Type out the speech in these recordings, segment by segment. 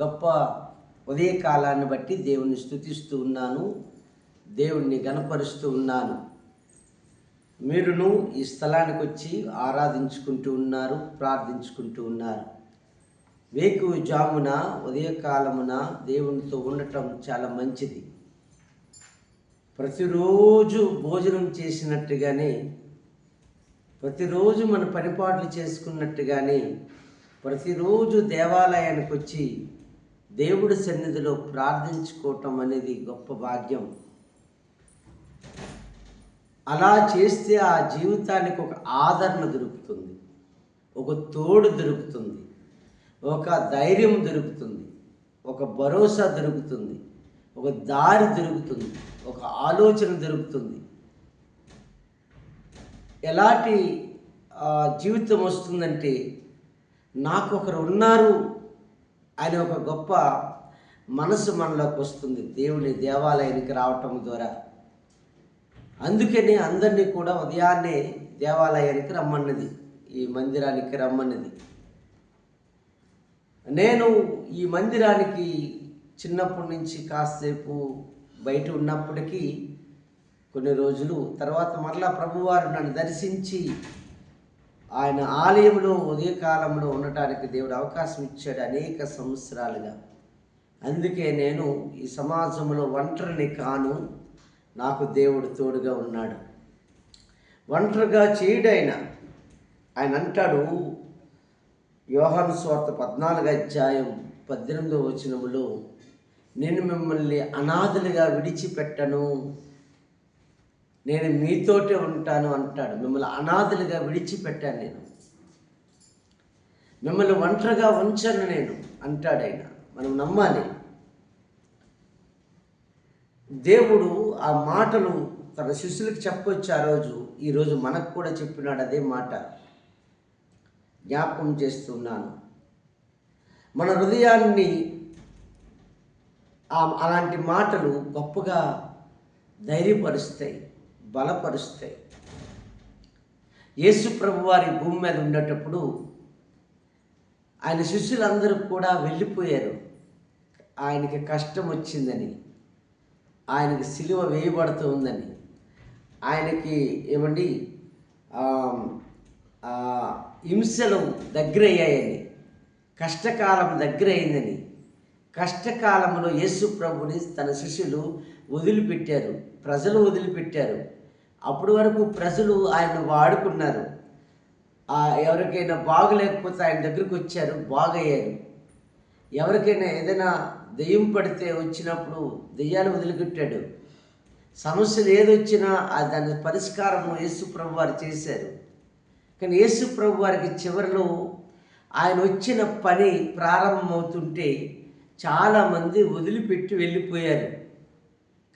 గొప్ప ఉదయకాలాన్ని బట్టి దేవుణ్ణి స్థుతిస్తూ ఉన్నాను దేవుణ్ణి గణపరుస్తూ ఉన్నాను. మీరును ఈ స్థలానికి వచ్చి ఆరాధించుకుంటూ ఉన్నారు ప్రార్థించుకుంటూ ఉన్నారు. వేకు జామున ఉదయకాలమున దేవునితో ఉండటం చాలా మంచిది. ప్రతిరోజు భోజనం చేసినట్టుగానే ప్రతిరోజు మన పనిపాట్లు చేసుకున్నట్టుగానే ప్రతిరోజు దేవాలయానికి వచ్చి దేవుడి సన్నిధిలో ప్రార్థించుకోవటం అనేది గొప్ప భాగ్యం. అలా చేస్తే ఆ జీవితానికి ఒక ఆదరణ దొరుకుతుంది. ఒక తోడు దొరుకుతుంది. ఒక ధైర్యం దొరుకుతుంది. ఒక భరోసా దొరుకుతుంది. ఒక దారి దొరుకుతుంది. ఒక ఆలోచన దొరుకుతుంది. ఎలాంటి జీవితం వస్తుందంటే నాకు ఒకరు ఉన్నారు ఆయన ఒక గొప్ప మనసు మనలోకి వస్తుంది. దేవుని దేవాలయానికి రావటం ద్వారా. అందుకని అందరినీ కూడా ఉదయాన్నే దేవాలయానికి రమ్మన్నది. ఈ మందిరానికి రమ్మన్నది. నేను ఈ మందిరానికి చిన్నప్పటి నుంచి కాసేపు బయట ఉన్నప్పటికీ కొన్ని రోజులు తర్వాత మరలా ప్రభువారు నన్ను దర్శించి ఆయన ఆలయంలో ఉదయకాలంలో ఉండటానికి దేవుడు అవకాశం ఇచ్చాడు అనేక సంవత్సరాలుగా. అందుకే నేను ఈ సమాజంలో ఒంటరిని కాను నాకు దేవుడు తోడుగా ఉన్నాడు. ఒంటరిగా చేయుడైన ఆయన అంటాడు యోహాను స్వార్థ పద్నాలుగు అధ్యాయం పద్దెనిమిదో వచనములో నేను మిమ్మల్ని అనాథలుగా విడిచిపెట్టను నేను మీతోటే ఉంటాను అంటాడు. మిమ్మల్ని అనాథలుగా విడిచిపెట్టాను నేను. మిమ్మల్ని ఒంటరిగా ఉంచను నేను అంటాడు ఆయన. మనం నమ్మాలి. దేవుడు ఆ మాటలు తన శిష్యులకు చెప్పొచ్చు ఆ రోజు. ఈరోజు మనకు కూడా చెప్పినాడు అదే మాట. జ్ఞాపకం చేస్తున్నాను. మన హృదయాన్ని అలాంటి మాటలు గొప్పగా ధైర్యపరుస్తాయి. బలపరుస్తాయి. యేసు ప్రభు వారి భూమి మీద ఉండేటప్పుడు ఆయన శిష్యులందరూ కూడా వెళ్ళిపోయారు. ఆయనకి కష్టం వచ్చిందని ఆయనకి సిలువ వేయబడుతూ ఉందని. ఆయనకి ఏమండి? హింసలు దగ్గర హింసలు దగ్గరయ్యాయని కష్టకాలం అయిందని కష్టకాలంలో యేసు ప్రభుని తన శిష్యులు వదిలిపెట్టారు ప్రజలు వదిలిపెట్టారు. అప్పటి వరకు ప్రజలు ఆయన వాడుకున్నారు. ఎవరికైనా బాగలేకపోతే ఆయన దగ్గరికి వచ్చారు బాగయ్యారు. ఎవరికైనా ఏదైనా దెయ్యం పడితే వచ్చినప్పుడు దెయ్యాలు వదిలిపెట్టాడు. సమస్యలు ఏదొచ్చినా దాని పరిష్కారము యేసు ప్రభు వారు చేశారు. కానీ యేసు ప్రభు వారికి చివరిలో ఆయన వచ్చిన పని ప్రారంభమవుతుంటే చాలామంది వదిలిపెట్టి వెళ్ళిపోయారు.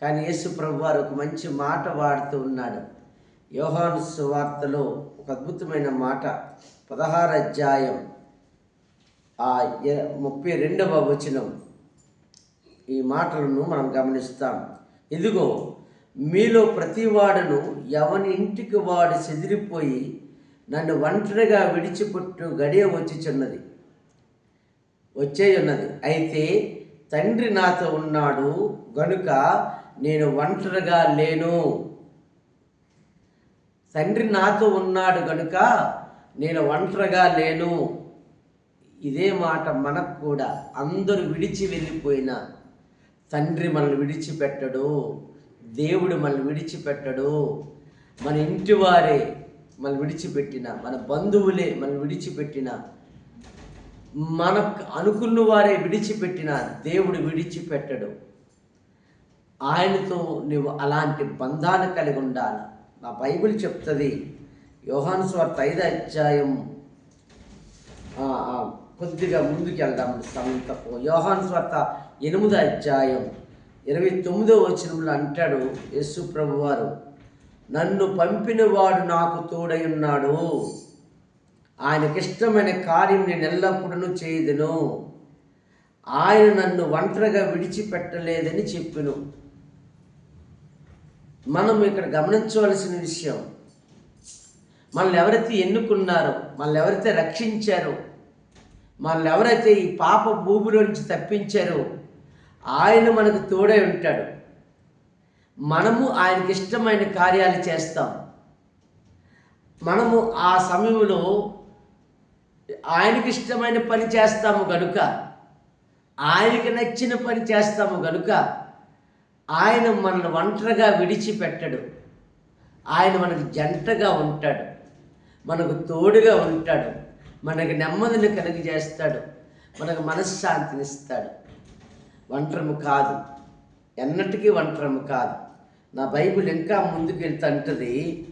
కానీ యేసు ప్రభు వారు ఒక మంచి మాట వాడుతూ ఉన్నాడు. యోహాను సువార్తలో ఒక అద్భుతమైన మాట పదహారు అధ్యాయం ఆ ముప్పై రెండవ వచనం. ఈ మాటలను మనం గమనిస్తాం. ఇదిగో మీలో ప్రతివాడును ఎవని ఇంటికి వాడు చెదిరిపోయి నన్ను ఒంటరిగా విడిచిపెట్టు గడియ వచ్చిచున్నది. వచ్చే ఉన్నది అయితే తండ్రి నాతో ఉన్నాడు. గనుక నేను ఒంటరిగా లేను. తండ్రి నాతో ఉన్నాడు కనుక నేను ఒంటరిగా లేను. ఇదే మాట మనకు కూడా అందరూ విడిచి వెళ్ళిపోయినా తండ్రి మనల్ని విడిచిపెట్టడు దేవుడు మనల్ని విడిచిపెట్టడు. మన ఇంటి వారే మనల్ని విడిచిపెట్టిన మన బంధువులే మనల్ని విడిచిపెట్టిన మనకు అనుకున్న వారే విడిచిపెట్టిన దేవుడు విడిచిపెట్టడు. ఆయనతో నువ్వు అలాంటి బంధాన్ని కలిగి ఉండాలి. నా బైబిల్ చెప్తుంది యోహాను స్వార్త ఐదు అధ్యాయం కొద్దిగా ముందుకు వెళ్దాం సమయం తక్కువ యోహాను స్వార్త ఎనిమిది అధ్యాయం ఇరవై తొమ్మిదో వచనంలో అంటాడు యేసు ప్రభు వారు నన్ను పంపినవాడు నాకు తోడై ఉన్నాడు. ఆయనకిష్టమైన కార్యం నేను ఎల్లప్పుడూ చేయదును. ఆయన నన్ను ఒంటరిగా విడిచిపెట్టలేదని చెప్పిను. మనం ఇక్కడ గమనించవలసిన విషయం మనల్ని ఎవరైతే ఎన్నుకున్నారో మనల్ని ఎవరైతే రక్షించారో మనల్ని ఎవరైతే ఈ పాప భూమిలో నుంచి తప్పించారో ఆయన మనకు తోడై ఉంటాడు. మనము ఆయనకి ఇష్టమైన కార్యాలు చేస్తాం. మనము ఆ సమయంలో ఆయనకి ఇష్టమైన పని చేస్తాము గనుక ఆయనకి నచ్చిన పని చేస్తాము గనుక ఆయన మనల్ని ఒంటరిగా విడిచిపెట్టడు. ఆయన మనకు జంటగా ఉంటాడు. మనకు తోడుగా ఉంటాడు. మనకు నెమ్మదిని కలిగజేస్తాడు. మనకు మనశ్శాంతినిస్తాడు ఒంటరము కాదు. ఎన్నటికీ ఒంటరము కాదు. నా బైబిల్ ఇంకా ముందుకు వెళ్తుంటుంది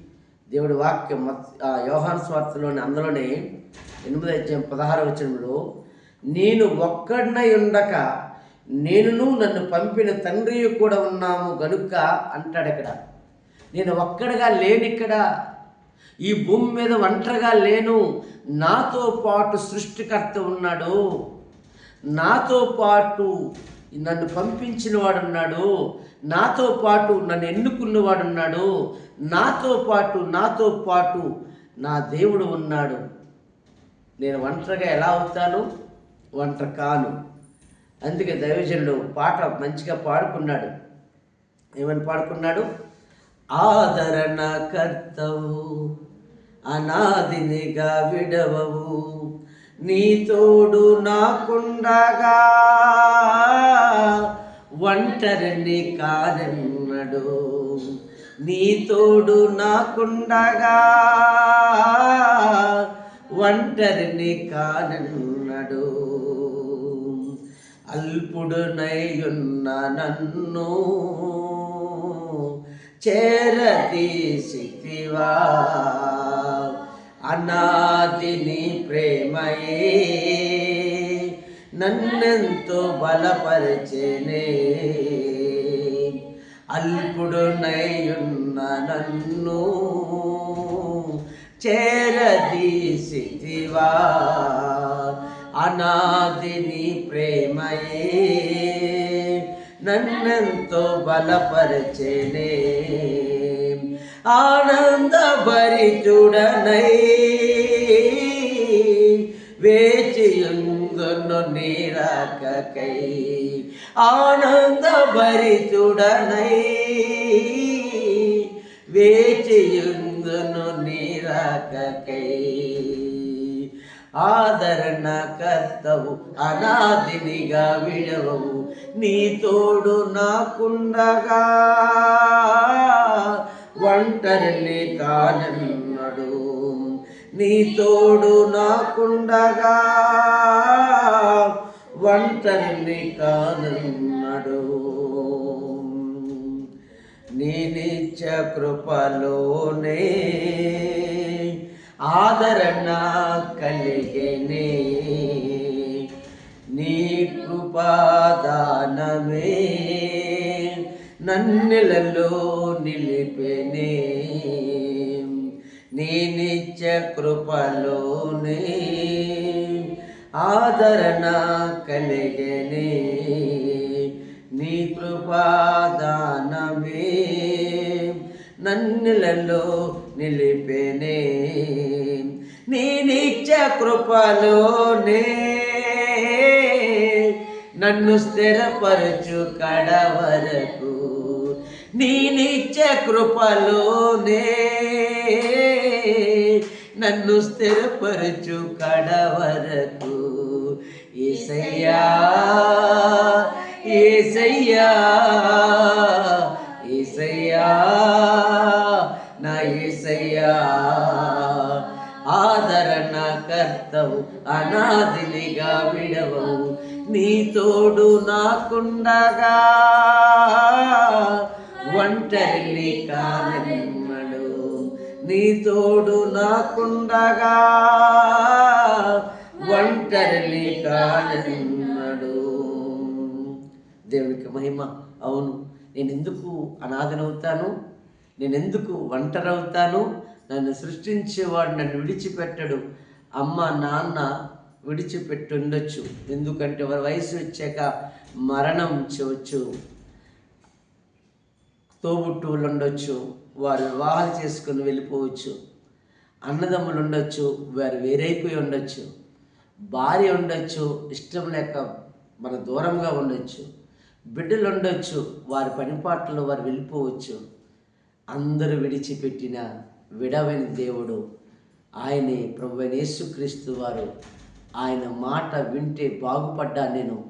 దేవుడి వాక్యం మత్- ఆ యోహాన్ స్వార్థలోని అందులోనే ఎనిమిది అధ్యాయం పదహారు వచనంలో నేను ఒక్కడినై ఉండక నేనును నన్ను పంపిన తండ్రి కూడా ఉన్నాము గనుక అంటాడు ఇక్కడ. నేను ఒక్కడగా లేను ఇక్కడ. ఈ భూమి మీద ఒంటరిగా లేను. నాతో పాటు సృష్టికర్త ఉన్నాడు. నాతో పాటు నన్ను పంపించిన వాడున్నాడు నాతో పాటు నన్ను ఎన్నుకున్నవాడున్నాడు నాతో పాటు నాతో పాటు నా దేవుడు ఉన్నాడు. నేను ఒంటరిగా ఎలా అవుతాను? ఒంటరి కాను అందుకే దైవజనుడు పాట మంచిగా పాడుకున్నాడు. ఏమని పాడుకున్నాడు? ఆదరణ కర్తవు అనాదినిగా విడవవు నీ తోడు నాకుండగా ఒంటరిని కానన్నడు నీ తోడు నాకుండగా ఒంటరిని కానన్నడు. అల్పుడునయున్న నన్ను చేరతీసివా అనాదిని ప్రేమయే నన్నెంతో బలపరిచేనే. అల్పుడునయున్న నన్ను చేరదీసివా అనాదిని ప్రేమయే నన్నెంతో బలపరచెనే. ఆనంద భరితుడనై వేచియుందును నీరాకకై. ఆనంద భరితుడనై వేచియుందును నీరాకకై. ఆదరణ కర్తవు అనాదినిగా విడవవు. నీ తోడు నాకుండగా ఒంటరిని కానన్నడు నీ తోడు నాకుండగా ఒంటరిని కానన్నడు నీ నిత్య కృపలోనే ఆదరణ కలిగేనే. నీ కృపాదానమే నన్నెలలో నిలిపెనే. నీ నిత్య కృపలోనే ఆదరణ కలిగేనే. నీ కృపాదానమే నన్నులలో నిలిపెనే. నీ కృపలోనే నన్ను స్థిరపరచు కడ వరకు నీ కృపలోనే నన్ను స్థిరపరచు కడ వరకు ఏసయ్యా ఏసయ్యా ఏసయ్యా నా ఏసయ్యా ఆదరణ కర్తవు అనాదినిగా విడవవు. నీ తోడు నాకుండగా ఒంటరిని కానమ్మడు నీ తోడు నాకుండగా ఒంటరిని కానమ్మడు దేవునికి మహిమ అవును. నేను ఎందుకు అనాథనవుతాను? నేను ఎందుకు ఒంటరవుతాను? నన్ను సృష్టించేవాడు నన్ను విడిచిపెట్టడు. అమ్మ నాన్న విడిచిపెట్టి ఉండొచ్చు ఎందుకంటే వారి వయసు వచ్చాక మరణం చేయవచ్చు తోబుట్టువులు ఉండొచ్చు వారు వివాహాలు చేసుకుని వెళ్ళిపోవచ్చు. అన్నదమ్ములు ఉండొచ్చు వారు వేరైపోయి ఉండొచ్చు. భార్య ఉండొచ్చు. ఇష్టం లేక మన దూరంగా ఉండొచ్చు. బిడ్డలు ఉండొచ్చు వారి పనిపాట్లలో వారు వెళ్ళిపోవచ్చు. అందరూ విడిచిపెట్టిన విడవని దేవుడు ఆయనే ప్రభు యేసుక్రీస్తు వారు. ఆయన మాట వింటే బాగుపడ్డా నేను.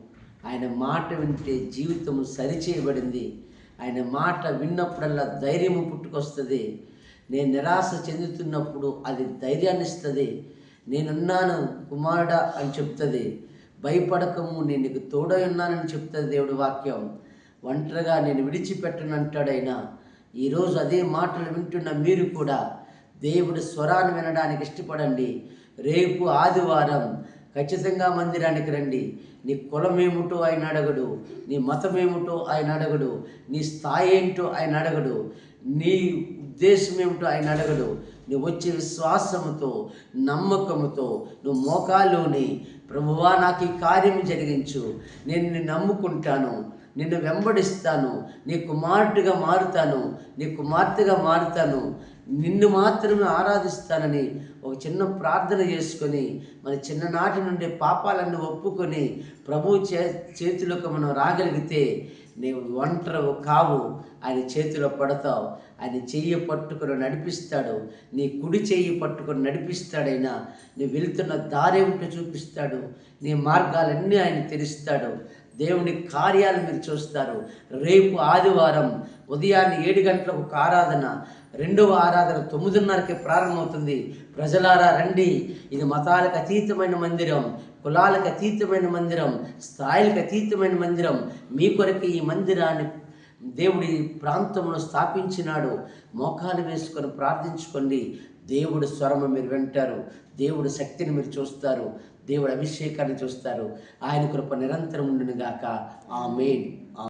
ఆయన మాట వింటే జీవితం సరిచేయబడింది. ఆయన మాట విన్నప్పుడల్లా ధైర్యము పుట్టుకొస్తుంది. నేను నిరాశ చెందుతున్నప్పుడు అది ధైర్యాన్ని ఇస్తుంది నేనున్నాను కుమారుడా అని చెప్తుంది. భయపడకము నేను నీకు తోడై ఉన్నానని చెప్తుంది దేవుడి వాక్యం. ఒంటరిగా నేను విడిచిపెట్టనంటాడైనా ఈరోజు అదే మాటలు వింటున్న మీరు కూడా దేవుడి స్వరాన్ని వినడానికి ఇష్టపడండి. రేపు ఆదివారం ఖచ్చితంగా మందిరానికి రండి. నీ కులం ఏమిటో ఆయన అడగడు నీ మతం ఏమిటో ఆయన అడగడు నీ స్థాయి ఏంటో ఆయన అడగడు నీ ఉద్దేశం ఏమిటో ఆయన అడగడు. నువ్వు వచ్చే విశ్వాసముతో నమ్మకముతో నువ్వు మోకాలోని ప్రభువా నాకు ఈ కార్యం జరిగించు. నేను నిన్ను నమ్ముకుంటాను. నిన్ను వెంబడిస్తాను. నీ కుమార్తెగా మారుతాను. నీ కుమార్తెగా మారుతాను. నిన్ను మాత్రమే ఆరాధిస్తానని ఒక చిన్న ప్రార్థన చేసుకొని మన చిన్ననాటి నుండి పాపాలన్నీ ఒప్పుకొని ప్రభు చే చేతిలోకి మనం రాగలిగితే నీవు ఒంటరి కావు ఆయన చేతిలో పడతావు. ఆయన చెయ్యి పట్టుకుని నడిపిస్తాడు. నీ కుడి చెయ్యి పట్టుకుని నడిపిస్తాడైనా నీ వెళ్తున్న దారేమిటో చూపిస్తాడు. నీ మార్గాలన్నీ ఆయన తెరుస్తాడు. దేవుని కార్యాలు మీరు చూస్తారు. రేపు ఆదివారం ఉదయాన్నే ఏడు గంటలకు ఒక ఆరాధన. రెండవ ఆరాధన తొమ్మిదిన్నరకి ప్రారంభమవుతుంది. ప్రజలారా రండి. ఇది మతాలకు అతీతమైన మందిరం కులాలకు అతీతమైన మందిరం స్థాయిలకు అతీతమైన మందిరం. మీ కొరకు ఈ మందిరాన్ని దేవుడి ప్రాంతంలో స్థాపించినాడు. మోకాలు వేసుకొని ప్రార్థించుకోండి. దేవుడి స్వరము మీరు వింటారు. దేవుడి శక్తిని మీరు చూస్తారు. దేవుడి అభిషేకాన్ని చూస్తారు. ఆయన కృప నిరంతరం ఉండునుగాక. ఆ మెయిన్